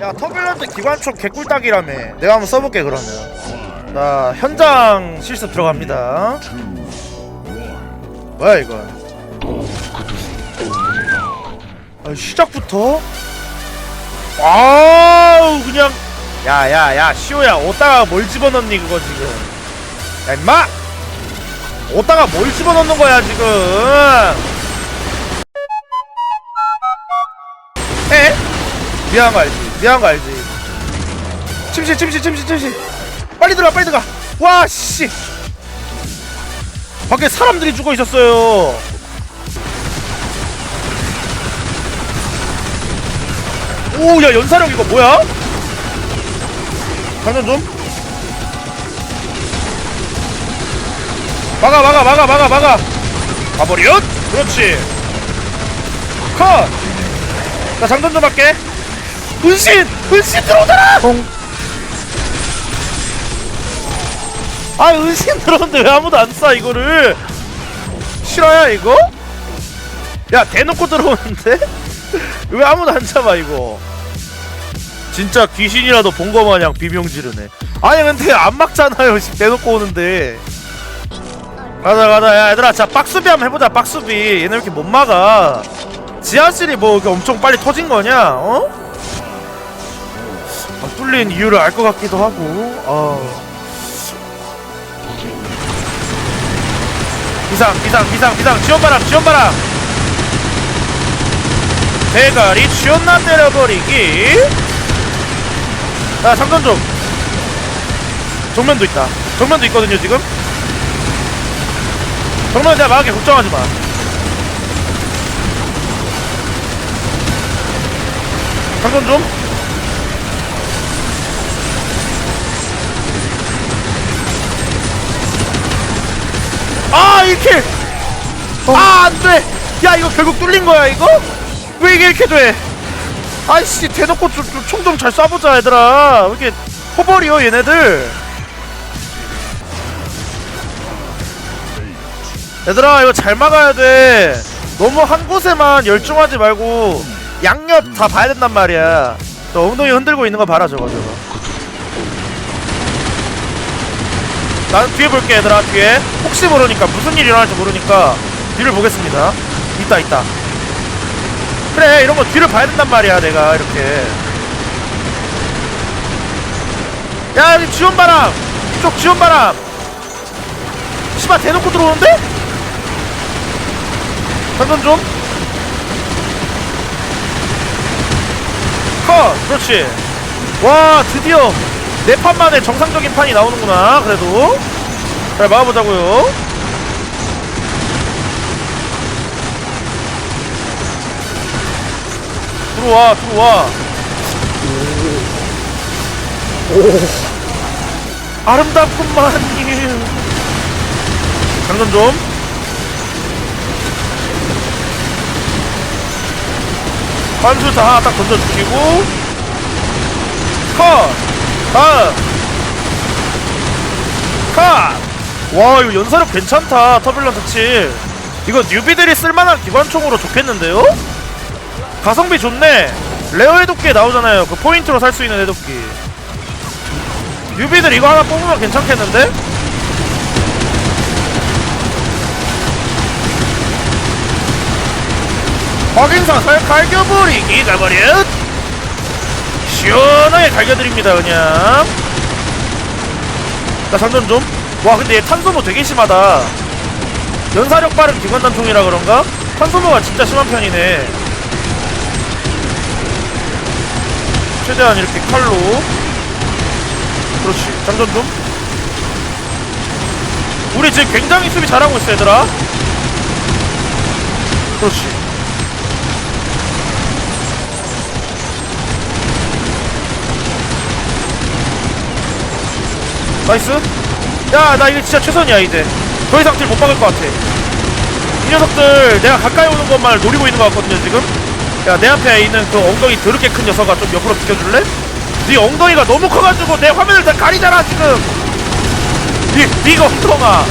야 터뷸런트 기관총 개꿀딱이라며. 내가 한번 써볼게 그러면. 자 현장 실습 들어갑니다. 뭐야 이건? 아, 시작부터? 아우 그냥. 야야야 시오야 오다가 뭘 집어넣니 그거 지금? 야 임마! 오다가 뭘 집어넣는 거야 지금? 에? 미안한 거 알지 미안한 거 알지? 침실 침실 침실 침실. 빨리 들어가 빨리 들어가 와씨. 밖에 사람들이 죽어 있었어요. 오 야 연사력 이거 뭐야? 장전 좀. 막아 막아 막아 막아 막아. 가버렸 그렇지. 컷나 장전 좀 할게 은신! 은신 들어오잖아 아 은신 들어오는데 왜 아무도 안 쏴 이거를? 실화야 이거? 야 대놓고 들어오는데? 왜 아무도 안 잡아 이거? 진짜 귀신이라도 본 거 마냥 비명 지르네. 아니 근데 안 막잖아요 씨, 대놓고 오는데. 가자 가자. 야 얘들아 자 빡수비 한번 해보자 빡수비. 얘네 왜 이렇게 못 막아? 지하실이 뭐 이렇게 엄청 빨리 터진 거냐 어? 아, 뚫린 이유를 알 것 같기도 하고 어. 비상 비상 비상 비상. 지원바람 지원바람. 대가리 지원나 때려버리기. 자 장전 좀. 정면도 있다. 정면도 있거든요 지금. 정면 내가 막을게. 걱정하지 마. 장전 좀 아, 1킬! 아, 안 돼! 야, 이거 결국 뚫린 거야, 이거? 왜 이게 이렇게 돼? 아이씨, 대놓고 총 좀 잘 쏴보자, 얘들아. 왜 이렇게 허벌이요, 얘네들? 얘들아, 이거 잘 막아야 돼. 너무 한 곳에만 열중하지 말고 양옆 다 봐야 된단 말이야. 저 엉덩이 흔들고 있는 거 봐라, 저거, 저거. 나는 뒤에 볼게 얘들아 뒤에. 혹시 모르니까 무슨 일이 일어날지 모르니까 뒤를 보겠습니다. 있다 있다. 그래 이런 거 뒤를 봐야 된단 말이야 내가 이렇게. 야 여기 지원바람! 이쪽 지원바람! 씨발 대놓고 들어오는데? 장전 좀. 컷! 그렇지. 와 드디어 네 판 만에 정상적인 판이 나오는구나 그래도. 잘 막아보자고요. 들어와 들어와. 오 아름답구만 장전 좀. 반수 다 딱 던져주시고. 컷 다음 컷! 와 이거 연사력 괜찮다 터뷸런트 7 이거 뉴비들이 쓸만한 기관총으로 좋겠는데요? 가성비 좋네 레어 해독기 나오잖아요 그 포인트로 살 수 있는 해독기 뉴비들 이거 하나 뽑으면 괜찮겠는데? 확인사 살 갈겨버리 기 가버렸 시원하게 갈겨드립니다 그냥. 나 장전 좀와 근데 얘 탄소모 되게 심하다. 연사력 빠른 기관단총이라 그런가? 탄소모가 진짜 심한 편이네. 최대한 이렇게 칼로. 그렇지. 장전 좀. 우리 지금 굉장히 수비 잘하고 있어 얘들아. 그렇지 나이스. 야 나 이거 진짜 최선이야 이제. 더 이상 딜못 박을 것 같아. 이 녀석들 내가 가까이 오는 것만 노리고 있는 것 같거든요 지금. 야 내 앞에 있는 그 엉덩이 더럽게 큰 녀석아 좀 옆으로 비켜줄래? 네 엉덩이가 너무 커가지고 내 화면을 다 가리잖아 지금. 니, 니가 엉덩아.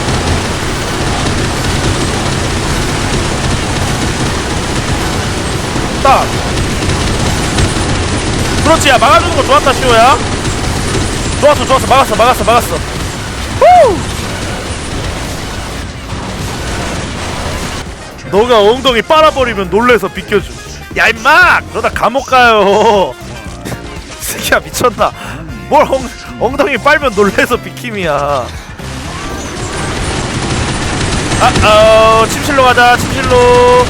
딱. 그렇지 그렇지 야 막아주는 거 좋았다 시오야 좋았어 좋았어. 막았어 막았어 막았어. 후! 너가 엉덩이 빨아버리면 놀래서 비켜줌 야 임마! 그러다 감옥 가요. 새끼야 미쳤나? 뭘 엉, 엉덩이 빨면 놀래서 비킴이야. 아어 침실로 가자 침실로.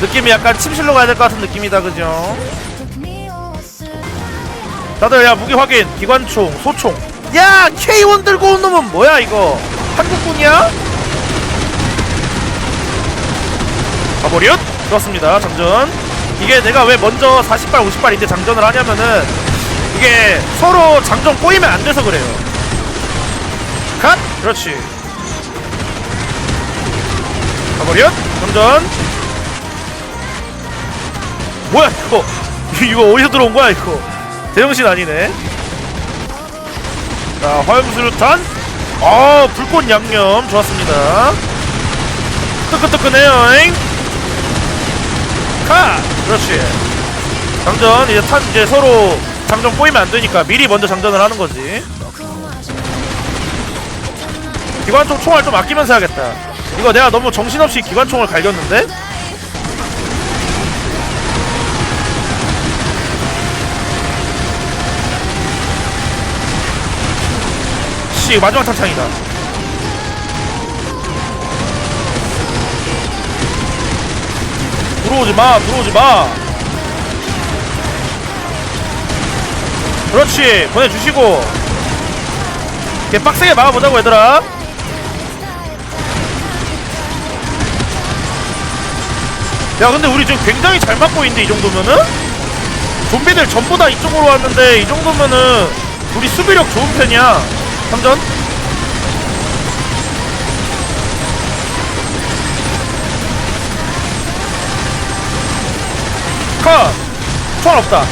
느낌이 약간 침실로 가야 될 것 같은 느낌이다 그죠 다들 야 무기 확인. 기관총 소총. 야 K1 들고 온 놈은 뭐야 이거? 한국군이야? 가버렸 좋았습니다 장전. 이게 내가 왜 먼저 40발 50발인데 장전을 하냐면은 이게 서로 장전 꼬이면 안 돼서 그래요. 컷 그렇지. 가버렸 장전. 뭐야 이거? 이거 어디서 들어온 거야 이거 대형신 아니네. 자 화염수류탄. 아 불꽃 양념. 좋았습니다. 뜨끈뜨끈해요 카! 그렇지. 장전 이제 탄 이제 서로 장전 꼬이면 안 되니까 미리 먼저 장전을 하는 거지. 기관총 총알 좀 아끼면서 해야겠다. 이거 내가 너무 정신없이 기관총을 갈겼는데 씨 마지막 탄창이다. 들어오지 마 들어오지 마. 그렇지 보내주시고. 걔 빡세게 막아보자고 얘들아. 야 근데 우리 지금 굉장히 잘 막고 있는데 이 정도면은? 좀비들 전부 다 이쪽으로 왔는데 이 정도면은 우리 수비력 좋은 편이야 3전. 컷! 총알 없다.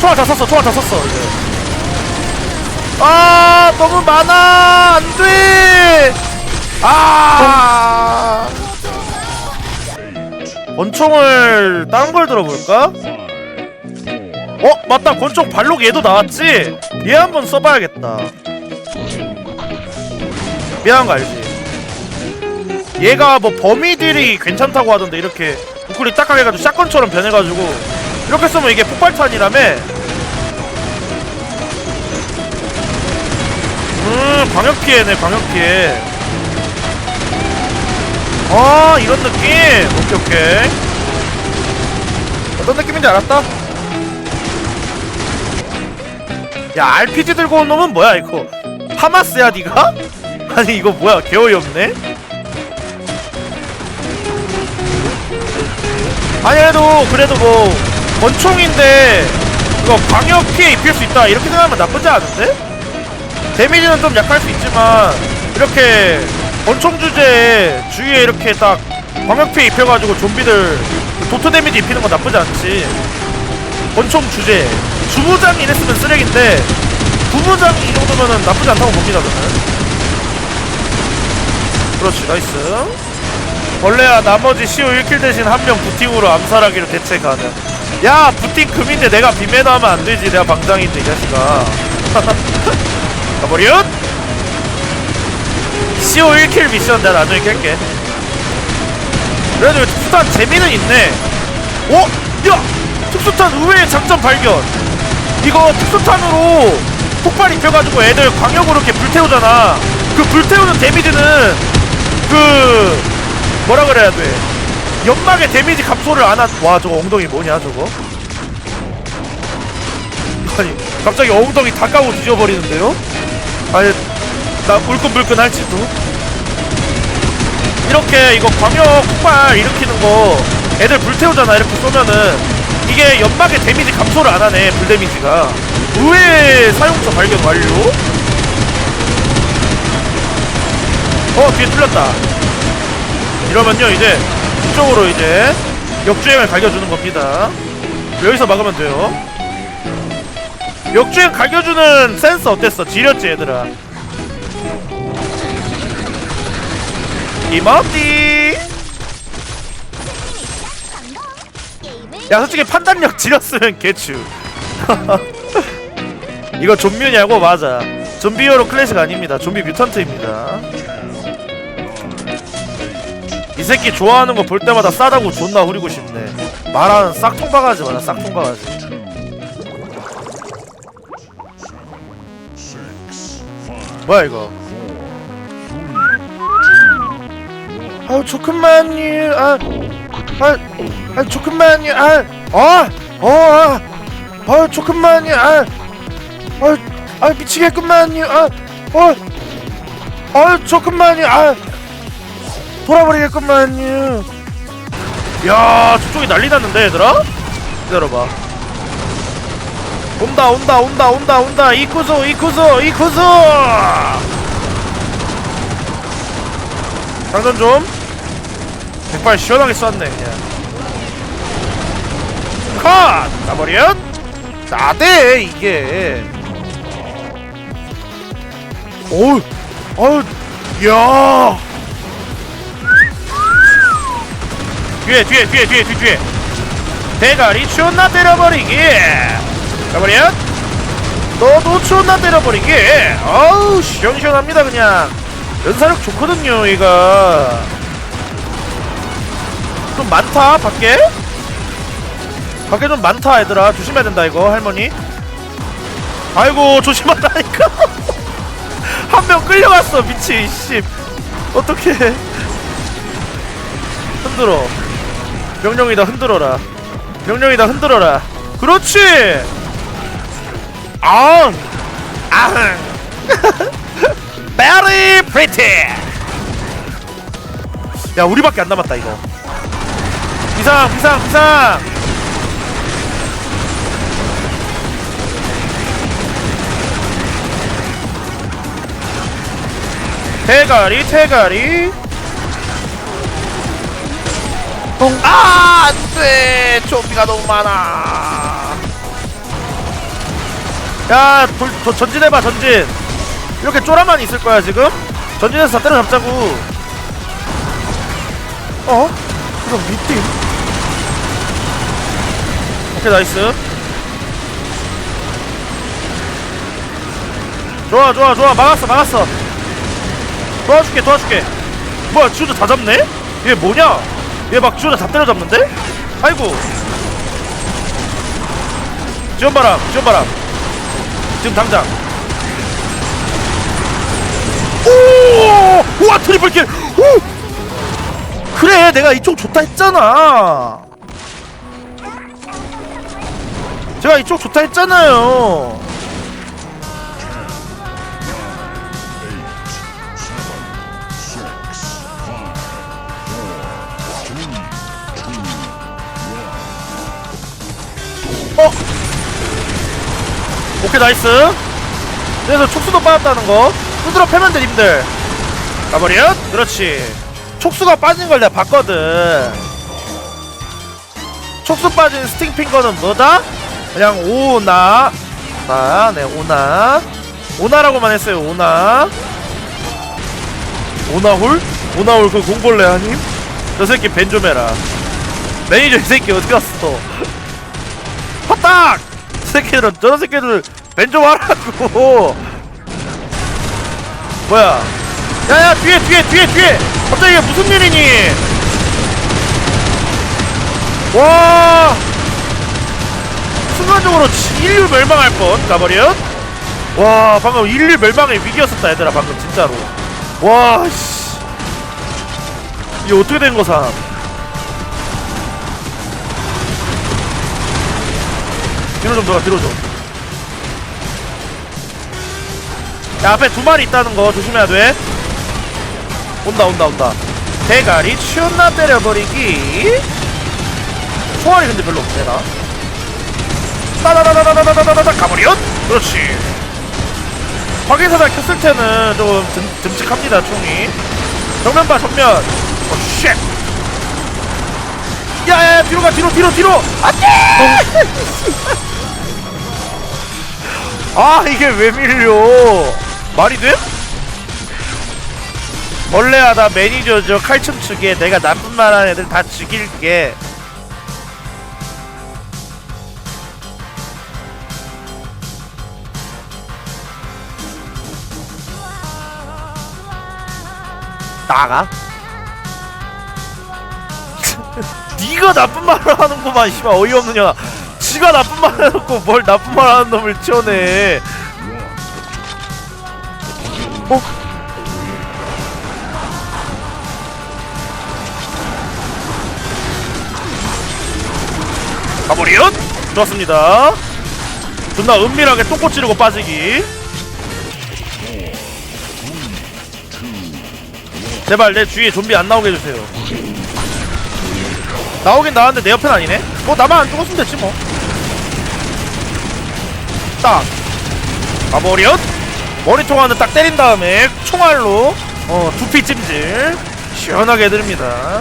총알 다 썼어 총알 다 썼어 이제. 아 너무 많아. 안돼. 아. 권총을 다른 걸 들어볼까? 어 맞다. 권총 발록 얘도 나왔지? 얘 한번 써봐야겠다 미안한 거 알지? 얘가 뭐 범위들이 괜찮다고 하던데 이렇게 우클이 딱하게 해가지고 샷건처럼 변해가지고 이렇게 쓰면 이게 폭발탄이라며? 음 광역피해네 광역피해 아 이런 느낌. 오케이 오케이. 어떤 느낌인지 알았다? 야 RPG 들고 온 놈은 뭐야 이거? 하마스야 니가? 아니 이거 뭐야? 개어이 없네? 아니 그래도 그래도 뭐 권총인데 이거 광역 피해 입힐 수 있다. 이렇게 생각하면 나쁘지 않은데? 데미지는 좀 약할 수 있지만 이렇게 권총 주제에 주위에 이렇게 딱 광역 피해 입혀가지고 좀비들 도트 데미지 입히는 건 나쁘지 않지. 권총 주제. 주무장 이랬으면 쓰레기인데 부무장 이 정도면은 나쁘지 않다고 봅니다 저는 그렇지 나이스. 벌레야 나머지 CO 1킬 대신 한 명 부팅으로 암살하기로 대체 가능. 야 부팅 금인데 내가 비매너 하면 안 되지 내가 방장인데 이 자식아. 가버렸 CO 1킬 미션 내가 나중에 깰게. 그래도 특수탄 재미는 있네. 어? 야! 특수탄 의외의 장점 발견. 이거 특수탄으로 폭발 입혀가지고 애들 광역으로 이렇게 불태우잖아. 그 불태우는 데미지는 그 뭐라 그래야 돼? 연막의 데미지 감소를 안한와 저거 엉덩이 뭐냐 저거? 아니 갑자기 엉덩이 다 까고 뒤져버리는데요? 아니 나 울끈불끈 할지도? 이렇게 이거 광역 폭발 일으키는 거 애들 불태우잖아 이렇게 쏘면은. 이게 연막의 데미지 감소를 안 하네 불 데미지가. 의외의 사용처 발견 완료 어 뒤에 뚫렸다. 이러면요 이제 이쪽으로 이제 역주행을 갈겨주는 겁니다. 여기서 막으면 돼요. 역주행 갈겨주는 센스 어땠어? 지렸지 얘들아? 게임을 야 솔직히 판단력 지렸으면 개추. 이거 좀비냐고? 맞아. 좀비 히어로 클래식 아닙니다. 좀비 뮤턴트입니다 이 새끼 좋아하는 거 볼 때마다 싸다고 존나 후리고 싶네. 말하는 싹통 바가지 맞아 싹통 바가지. 뭐야 이거? 아유 조금만요 아, 아, 아 조금만요 아, 어, 어, 아, 아 조금만요 아, 아, 아 미치겠구만요 아, 어, 아 조금만요 아, 돌아버리겠구만요 야 저쪽이 난리 났는데 얘들아? 기다려봐. 온다 온다 온다 온다 온다. 이쿠소 이쿠소 이쿠소 장전 좀. 백발 시원하게 쐈네 그냥. 컷! 가버렸 나대 이게. 어우 어우 야 뒤에 뒤에 뒤에 뒤에 뒤에 뒤에. 대가리 존나 때려버리기. 가버렸 너도 존나 때려버리기. 어우 시원시원합니다 그냥. 연사력 좋거든요 얘가. 좀 많다 밖에? 밖에 좀 많다 얘들아. 조심해야 된다 이거 할머니. 아이고 조심하라니까. 한 명 끌려갔어 미치 씨. 어떡해. 흔들어 명령이다 흔들어라. 명령이다 흔들어라. 그렇지! 아 아흥! 베리 프리티 야 우리밖에 안 남았다 이거. 비상 비상 비상! 대가리 대가리 아 안 돼. 좀비가 너무 많아. 야 돌, 도, 전진해봐 전진. 이렇게 쪼라만 있을 거야 지금? 전진해서 다 때려잡자고. 어? 이거 밑팀 오케이 나이스. 좋아 좋아 좋아. 막았어 막았어. 도와줄게 도와줄게. 뭐야 지우자 다 잡네? 얘 뭐냐? 얘막 지우자 다 때려잡는데? 아이고 지원바람 지원바람 지금 당장 오! 우와 트리플킬! 오! 그래 내가 이쪽 좋다 했잖아 제가 이쪽 좋다 했잖아요 오케이 나이스. 그래서 촉수도 빠졌다는 거. 두드러 패면 돼 님들. 가버려. 그렇지. 촉수가 빠진 걸 내가 봤거든. 촉수 빠진 스팅핑거는 뭐다? 그냥 오나. 자네 오나. 오나라고만 했어요 오나. 오나홀? 오나홀 그 공벌레 아님? 저 새끼 벤 좀 해라. 매니저 이 새끼 어디 갔어? 헛딱! 새끼들은 저런 새끼들 벤좀 하라고. 뭐야? 야야 뒤에 뒤에 뒤에 뒤에. 갑자기 이게 무슨 일이니? 와. 순간적으로 지- 인류 멸망할 뻔 가버려. 와 방금 인류 멸망의 위기였었다 얘들아 방금 진짜로. 와씨. 이게 어떻게 된 거삼 뒤로 좀 돌아 뒤로 좀 야 앞에 두 마리 있다는 거 조심해야 돼. 온다 온다 온다. 대가리 치웠나 때려버리기. 총알이 근데 별로 없네 나. 따다다다다다다다다 가버려 그렇지. 확인사살 켰을 때는 좀 듬, 듬직합니다 총이. 정면 봐 정면. 어쉣. 야야야 뒤로 가 뒤로 뒤로 뒤로. 안돼! 아 이게 왜 밀려 말이 돼? 원래야 나 매니저죠 칼춤 추게 내가 나쁜 말 하는 애들 다 죽일게 나가? 네가 나쁜 말을 하는구만 씨발 어이없느냐 지가 나쁜 말 해놓고 뭘 나쁜 말 하는 놈을 치워내 어? 가버리엇 좋았습니다. 존나 은밀하게 똥꼬 찌르고 빠지기. 제발 내 주위에 좀비 안 나오게 해주세요. 나오긴 나왔는데 내 옆엔 아니네? 뭐 나만 안 죽었으면 됐지 뭐 딱! 가버리엇 머리통 하나 딱 때린 다음에 총알로 어 두피 찜질. 시원하게 해드립니다.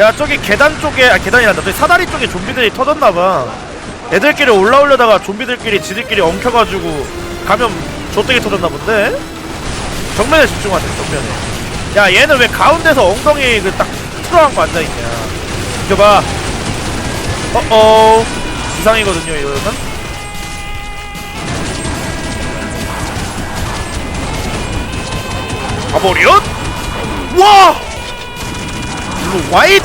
야 저기 계단 쪽에 아 계단이란다. 저기 사다리 쪽에 좀비들이 터졌나봐. 애들끼리 올라오려다가 좀비들끼리 지들끼리 엉켜가지고 감염 좆되게 터졌나 본데? 정면에 집중하세요 정면에. 야 얘는 왜 가운데서 엉덩이 그 딱 틀어한 거 앉아있냐. 이겨봐. 어어 이상이거든요 이거는 가버리엇 와! 일로 와잇!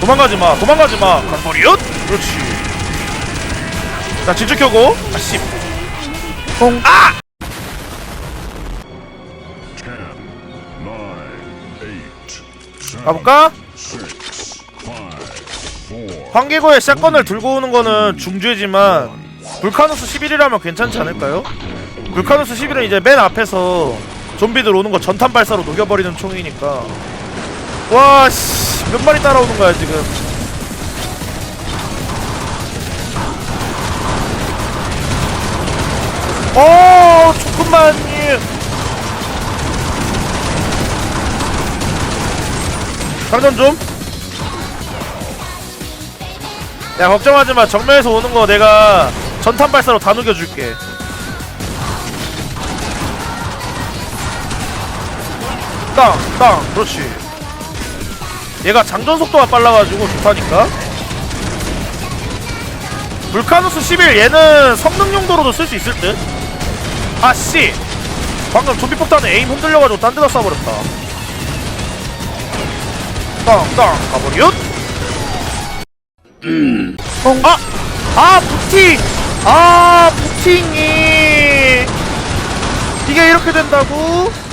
도망가지마 도망가지마. 가버리엇 그렇지. 자 진주 켜고. 아씨. 뽕 아! 가볼까? 황계고에 샷건을 들고 오는 거는 중죄지만 불카누스 11이라면 괜찮지 않을까요? 불카누스 11은 이제 맨 앞에서 좀비들 오는 거 전탄 발사로 녹여버리는 총이니까. 와 씨. 몇 마리 따라오는 거야 지금? 어 조금만요 장전 좀. 야 걱정하지 마. 정면에서 오는 거 내가 전탄 발사로 다 녹여줄게 땅! 땅! 그렇지 얘가 장전 속도가 빨라가지고 좋다니까 불카누스 11 얘는 성능 용도로도 쓸 수 있을 듯 아씨 방금 좀비 폭탄에 에임 흔들려가지고 딴 데다 쏴버렸다 땅! 땅! 가버리웃 아! 아 부팅! 아 부팅이 이게 이렇게 된다고?